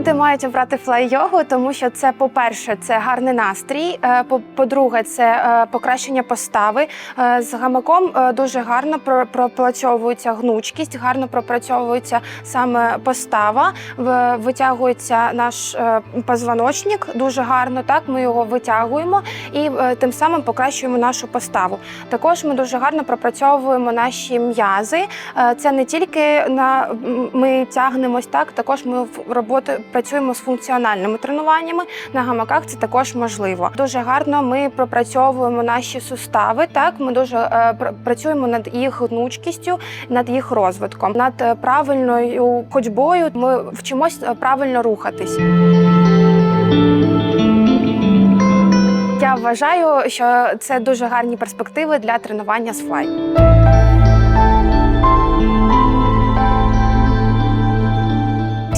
Люди мають обрати флай-йогу, тому що це, по-перше, це гарний настрій. е, по- По-друге, це е, покращення постави. Е, З гамаком дуже гарно про- пропрацьовується гнучкість, гарно пропрацьовується саме постава, витягується наш позвоночник дуже гарно. Так, ми його витягуємо і тим самим покращуємо нашу поставу. Також ми дуже гарно пропрацьовуємо наші м'язи. Це не тільки на ми тягнемось так, також ми в роботи працюємо з функціональними тренуваннями. На гамаках це також можливо. Дуже гарно ми пропрацьовуємо наші сустави. Так, ми дуже е, пр- працюємо над їх гнучкістю, над їх розвитком, над е, правильною ходьбою. Ми вчимось е, правильно рухатись. Я вважаю, що це дуже гарні перспективи для тренування з флай.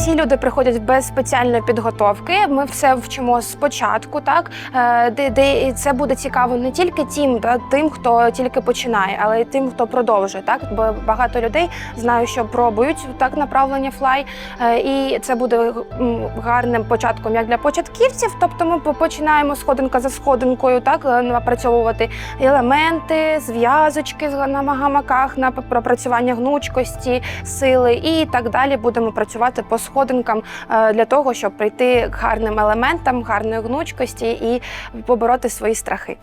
Всі люди приходять без спеціальної підготовки. Ми все вчимо спочатку, так Е, де, де це буде цікаво не тільки тим, да, тим, хто тільки починає, але й тим, хто продовжує. Так, бо багато людей знаю, що пробують так направлення флай, Е, і це буде гарним початком як для початківців. Тобто ми починаємо сходинка за сходинкою, так е, напрацьовувати елементи, зв'язочки на гамаках, на пропрацювання гнучкості, сили і так далі. Будемо працювати по сходинкам е, для того, щоб прийти гарним елементам, гарної гнучкості і побороти свої страхи.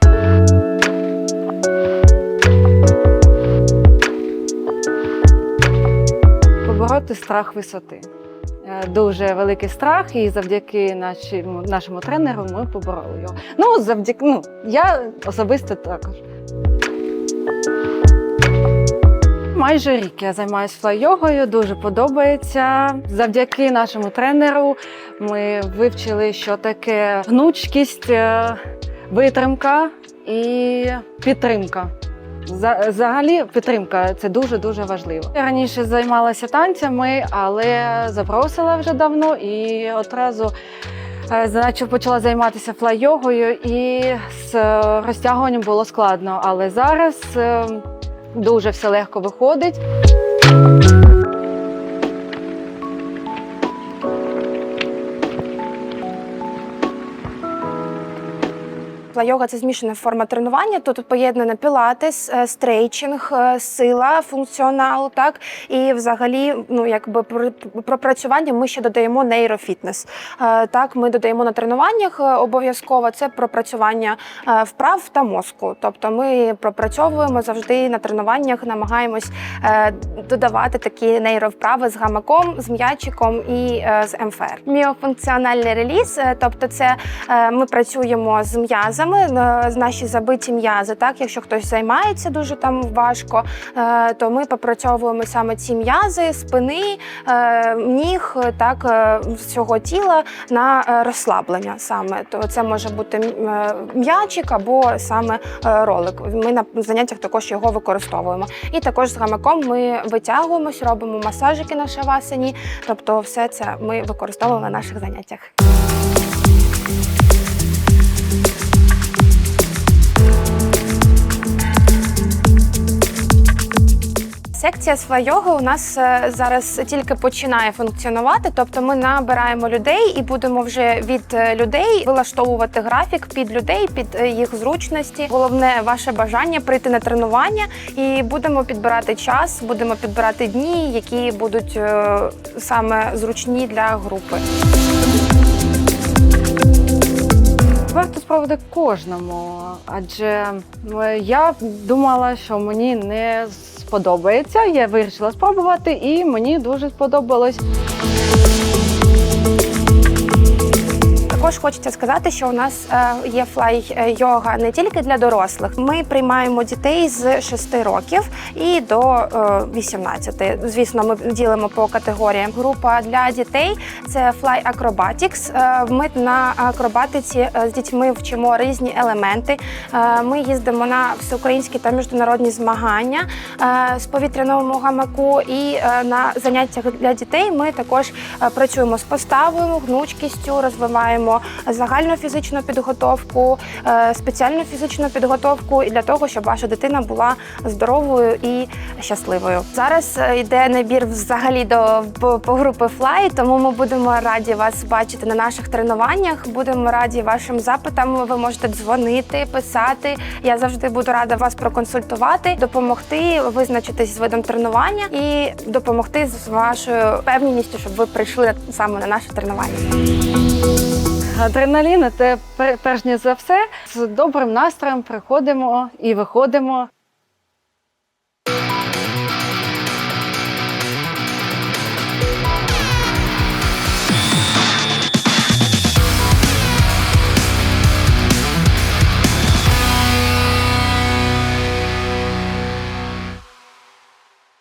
побороти страх висоти. Е, Дуже великий страх, і завдяки нашому, нашому тренеру ми побороли його. Ну, завдяки, ну, я особисто також. Майже рік я займаюся флай-йогою, дуже подобається. Завдяки нашому тренеру ми вивчили, що таке гнучкість, е, витримка і підтримка. Взагалі, підтримка це дуже дуже важливо. Я раніше займалася танцями, але забросила вже давно і одразу е, значить, почала займатися флай-йогою, і з е, розтягуванням було складно. Але зараз дуже все легко виходить. Флай-йога – це змішана форма тренування. Тут поєднана пілатес, е, стрейчинг, е, сила, функціонал. Так і взагалі, ну якби пропрацювання ми ще додаємо нейрофітнес. Е, Так, ми додаємо на тренуваннях обов'язково це пропрацювання вправ та мозку. Тобто ми пропрацьовуємо завжди на тренуваннях, намагаємось додавати такі нейровправи з гамаком, з м'ячиком і з МФР. Міофункціональний реліз, тобто це ми працюємо з м'язами, з наші забиті м'язи. Так, якщо хтось займається дуже там важко, е, то ми попрацьовуємо саме ці м'язи, спини, е, ніг, е, так всього тіла на розслаблення. Саме то це може бути м'ячик або саме ролик. Ми на заняттях також його використовуємо. І також з гамаком ми витягуємось, робимо масажики на шавасані. Тобто, все це ми використовуємо на наших заняттях. Секція з флай-йоги у нас е, зараз тільки починає функціонувати. Тобто ми набираємо людей і будемо вже від е, людей вилаштовувати графік під людей, під е, їх зручності. Головне ваше бажання прийти на тренування, і будемо підбирати час, будемо підбирати дні, які будуть саме зручні для групи. Варто спробувати кожному, адже я думала, що мені не сподобається. Я вирішила спробувати, і мені дуже сподобалось. Також хочеться сказати, що у нас е, є флай-йога не тільки для дорослих. Ми приймаємо дітей з 6 років і до е, 18. Звісно, ми ділимо по категоріям. Група для дітей це Acrobatics. Е, Ми на акробатиці е, з дітьми вчимо різні елементи. Е, Ми їздимо на всеукраїнські та міжнародні змагання е, з повітряного гамаку. І е, на заняттях для дітей ми також е, працюємо з поставою, гнучкістю, розвиваємо загальну фізичну підготовку, е, спеціальну фізичну підготовку і для того, щоб ваша дитина була здоровою і щасливою. Зараз е, йде набір взагалі до по, групи Fly, тому ми будемо раді вас бачити на наших тренуваннях. Будемо раді вашим запитам. Ви можете дзвонити, писати. Я завжди буду рада вас проконсультувати, допомогти визначитись з видом тренування і допомогти з вашою впевненістю, щоб ви прийшли саме на наше тренування. Адреналін це перш ніж за все з добрим настроєм приходимо і виходимо